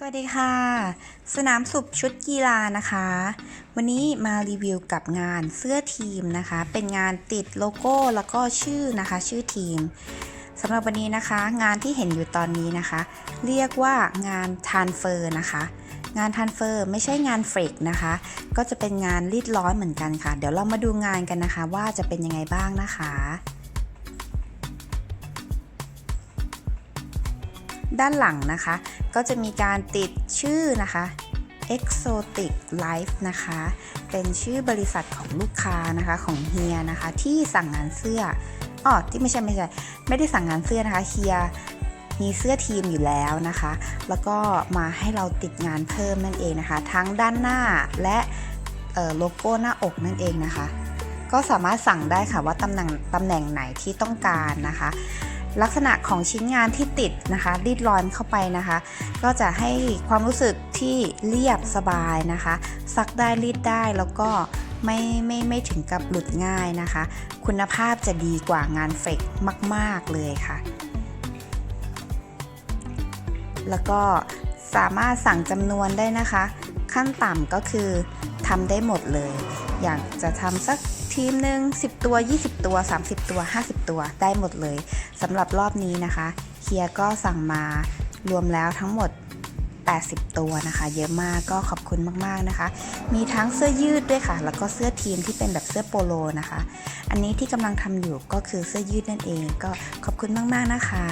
สวัสดีค่ะ สนามสุบชุดกีฬานะคะ วันนี้มารีวิวกับงานเสื้อทีมนะคะ เป็นงานติดโลโก้แล้วก็ชื่อนะคะ ชื่อทีมสำหรับวันนี้นะคะ งานที่เห็นอยู่ตอนนี้นะคะ เรียกว่างานทานเฟอร์นะคะ งานทานเฟอร์ไม่ใช่งานเฟรกนะคะ ก็จะเป็นงานรีดร้อนเหมือนกันค่ะ เดี๋ยวเรามาดูงานกันนะคะ ว่าจะเป็นยังไงบ้างนะคะ ด้านหลังนะคะ ก็จะมีการติดชื่อนะคะ Exotic Life นะคะ เป็นชื่อบริษัทของลูกค้านะคะของเฮียนะคะ ที่สั่งงานเสื้ออ๋อที่ไม่ใช่ไม่ใช่ไม่ได้สั่งงานเสื้อนะคะเฮียมีเสื้อทีมอยู่แล้วนะคะ แล้วก็มาให้เราติดงานเพิ่มนั่นเองนะคะ ทั้งด้านหน้าและโลโก้หน้าอกนั่นเองนะคะ ก็สามารถสั่งได้ค่ะว่าตำแหน่งตำแหน่งไหนที่ต้องการนะคะ ลักษณะของชิ้นงานที่ติดนะคะรีดร้อนเข้าไปนะคะ ก็จะให้ความรู้สึกที่เรียบสบายนะคะ ซักได้รีดได้แล้วก็ไม่ไม่ไม่ถึงกับหลุดง่ายนะคะ คุณภาพจะดีกว่างานเฟกมาก ๆ เลยค่ะ แล้วก็สามารถสั่งจำนวนได้นะคะ ขั้นต่ำก็คือทำได้หมดเลย อยากจะทำสักทีมหนึ่ง10 ตัว 20 ตัว 30 ตัว 50 ตัวได้หมดเลยสำหรับรอบนี้นะคะเฮียก็สั่งมารวมแล้วทั้งหมด 80 ตัวนะคะ เยอะมากก็ขอบคุณมากๆนะคะ มีทั้งเสื้อยืดด้วยค่ะ แล้วก็เสื้อทีมที่เป็นแบบเสื้อโปโลนะคะ อันนี้ที่กำลังทำอยู่ก็คือเสื้อยืดนั่นเอง ก็ขอบคุณมากๆนะคะ